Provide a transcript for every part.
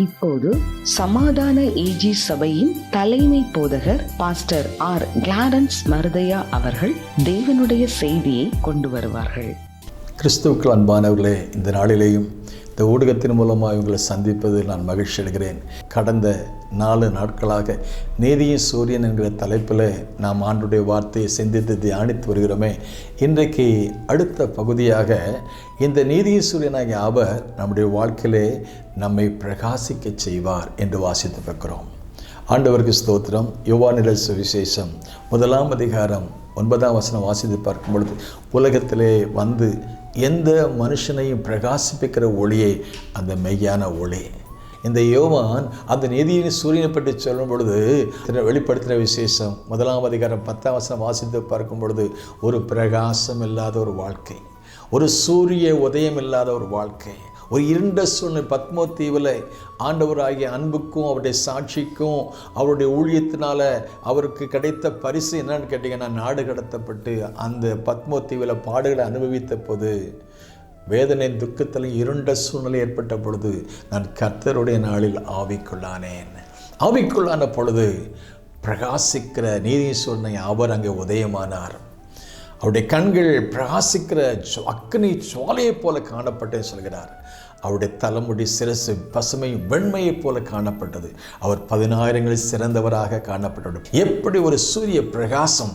இப்போது சமாதான ஏஜி சபையின் தலைமை போதகர் பாஸ்டர் ஆர் கிளாரன்ஸ் மருதையா அவர்கள் தேவனுடைய செய்தியை கொண்டு வருவார்கள். கிறிஸ்துவுக்கள் அன்பானவர்களே இந்த நாளிலேயும் இந்த ஊடகத்தின் மூலமாக உங்களை சந்திப்பதில் நான் மகிழ்ச்சி அடைகிறேன். கடந்த நாலு நாட்களாக நீதியின் சூரியன் என்கிற தலைப்பில் நாம் ஆண்டுடைய வார்த்தையை சிந்தித்து தியானித்து வருகிறோமே. இன்றைக்கு அடுத்த பகுதியாக இந்த நீதியின் சூரியனாகிய அவர் நம்முடைய வாழ்க்கையிலே நம்மை பிரகாசிக்க செய்வார் என்று வாசித்து பார்க்கிறோம். ஆண்டவருக்கு ஸ்தோத்திரம். யுவானில சுவிசேஷம் முதலாம் அதிகாரம் ஒன்பதாம் வசனம் வாசித்து பார்க்கும் பொழுது உலகத்திலே வந்து எந்த மனுஷனையும் பிரகாசிப்பிக்கிற ஒளியே அந்த மெய்யான ஒளி. இந்த யோவான் அந்த நிதியின் சூரியனை பற்றி சொல்லும் பொழுது திரு- வெளிப்படுத்தின விசேஷம் முதலாம் அதிகாரம் பத்தாம் வசனம் வாசித்து பார்க்கும் பொழுது ஒரு பிரகாசம் இல்லாத ஒரு வாழ்க்கை ஒரு சூரிய உதயம் இல்லாத ஒரு வாழ்க்கை ஒரு இருண்ட சூழ்நிலை பத்மோ தீவில் ஆண்டவராகிய அன்புக்கும் அவருடைய சாட்சிக்கும் அவருடைய ஊழியத்தினால் அவருக்கு கிடைத்த பரிசு என்னன்னு கேட்டிங்கன்னா நாடு கடத்தப்பட்டு அந்த பத்மோ தீவில் பாடுகளை அனுபவித்த போது வேதனை துக்கத்திலும் இருண்ட சூழ்நிலை ஏற்பட்ட பொழுது நான் கர்த்தருடைய நாளில் ஆவிக்குள்ளானேன். ஆவிக்குள்ளான பொழுது பிரகாசிக்கிற நீதி சூழ்நிலை அவர் அங்கே உதயமானார். அவருடைய கண்கள் பிரகாசிக்கிற அக்னி சுவாலையைப் போல காணப்பட்டேன்னு சொல்கிறார். அவருடைய தலைமுடி சிரசு பசுமை வெண்மையைப் போல காணப்பட்டது. அவர் பதினாயிரங்களில் சிறந்தவராக காணப்பட்டார் எப்படி ஒரு சூரிய பிரகாசம்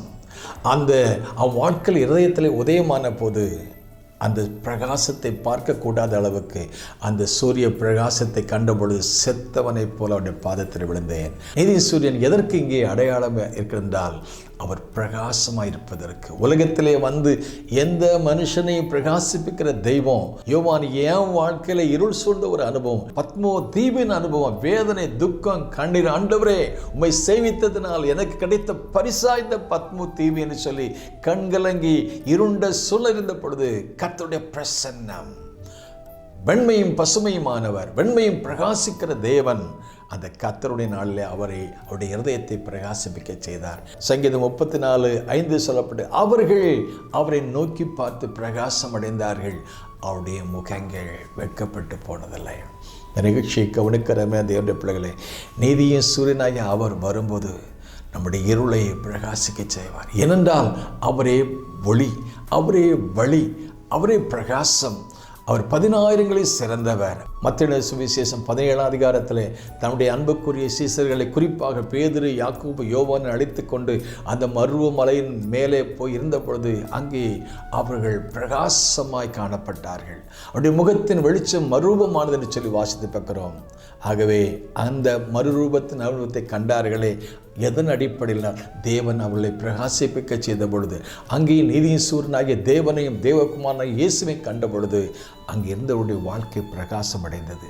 அந்த அவன் வாழ்க்கையில் இருதயத்தில் உதயமான போது அந்த பிரகாசத்தை பார்க்கக்கூடாத அளவுக்கு அந்த சூரிய பிரகாசத்தை கண்டபொழுது செத்தவனைப் போல அவருடைய பாதத்தில் விழுந்தேன். நீதி சூரியன் எதற்கு இங்கே அடையாளம் இருக்கின்றால் அவர் பிரகாசமாக இருப்பதற்கு உலகத்திலே வந்து எந்த மனுஷனையும் பிரகாசிப்பிக்கிற தெய்வம் யோவான் என் வாழ்க்கையில இருள் சூழ்ந்த ஒரு அனுபவம் பத்மோ தீபின் அனுபவம் வேதனை துக்கம் கண்ணீர் ஆண்டவரே உண்மை சேவித்ததினால் எனக்கு கிடைத்த பரிசா இந்த பத்மோ தீபி என்று சொல்லி கண்கலங்கி இருண்ட சூழல் இருந்த பொழுது கர்த்தருடைய பிரசன்னம். வெண்மையும் பசுமையுமானவர் வெண்மையும் பிரகாசிக்கிற தேவன். அந்த கத்தருடைய நாளிலே அவரை அவருடைய இருதயத்தை பிரகாசிப்பிக்க செய்தார். சங்கீதம் முப்பத்தி நாலு ஐந்து சொல்லப்பட்டு அவர்கள் அவரை நோக்கி பார்த்து பிரகாசம் அடைந்தார்கள் அவருடைய முகங்கள் வெட்கப்பட்டு போனதில்லை. இந்த நிகழ்ச்சியை கவனிக்கிறமே தேவனுடைய பிள்ளைகளே நீதியின் சூரியனாகி அவர் வரும்போது நம்முடைய இருளை பிரகாசிக்க செய்வார். ஏனென்றால் அவரே ஒளி அவரே வழி அவரே பிரகாசம். அவர் பதினாயிரங்களில் சிறந்தவர். மத்திய சுவிசேஷம் பதினேழாம் அதிகாரத்தில் தன்னுடைய அன்புக்குரிய சீசர்களை குறிப்பாக பேதிரு யாக்கூபு யோவான் அழைத்து கொண்டு அந்த மருவ மலையின் மேலே போய் இருந்த பொழுது அங்கே அவர்கள் பிரகாசமாய் காணப்பட்டார்கள். அவருடைய முகத்தின் வெளிச்சம் மறுரூபமானது என்று சொல்லி வாசித்து பார்க்கிறோம். ஆகவே அந்த மறுரூபத்தின் அனுபவத்தை கண்டார்களே எதன் அடிப்படையில் தேவன் அவளை பிரகாசிப்பிக்க செய்த பொழுது அங்கே நீதியின் சூரியனாகிய தேவனையும் தேவகுமாரனாக இயேசுவை கண்ட பொழுது அங்கே இருந்தவருடைய வாழ்க்கை பிரகாசம் அடைந்தது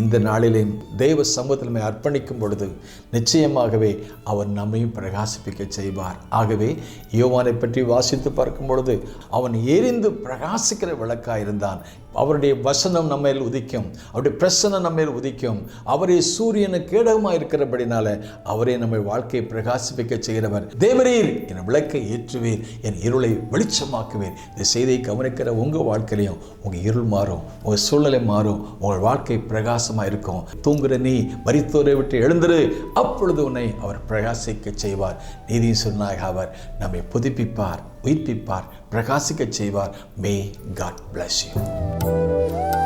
இந்த நாளிலே தேவ சமூகத்திலுமே அர்ப்பணிக்கும் பொழுது நிச்சயமாகவே அவர் நம்மையும் பிரகாசிப்பிக்க செய்வார். ஆகவே யோவானை பற்றி வாசித்து பார்க்கும் பொழுது அவன் எரிந்து பிரகாசிக்கிற விளக்காக இருந்தான். அவருடைய வசனம் நம்மேல் உதிக்கும். அவருடைய பிரசன்னம் நம்ம மேல் உதிக்கும். அவரே சூரியனு கேடகமாக இருக்கிறபடினால அவரே நம்மை வாழ்க்கையை பிரகாசிப்பிக்க செய்கிறவர். தேவரீர் என் விளக்கை ஏற்றுவீர். என் இருளை வெளிச்சமாக்குவேன் இந்த செய்தியை கவனிக்கிற உங்கள் வாழ்க்கையிலையும் உங்கள் இருள் மாறும். உங்கள் சூழ்நிலை மாறும். உங்கள் வாழ்க்கை பிரகாசமாக இருக்கும். தூங்குற நீ மரித்தோரை விட்டு எழுந்துரு. அப்பொழுது உன்னை அவர் பிரகாசிக்க செய்வார். நீதி சொன்னாக அவர் நம்மை புதுப்பிப்பார் உயிர்ப்பிப்பார் பிரகாசிக்க செய்வார். May God bless you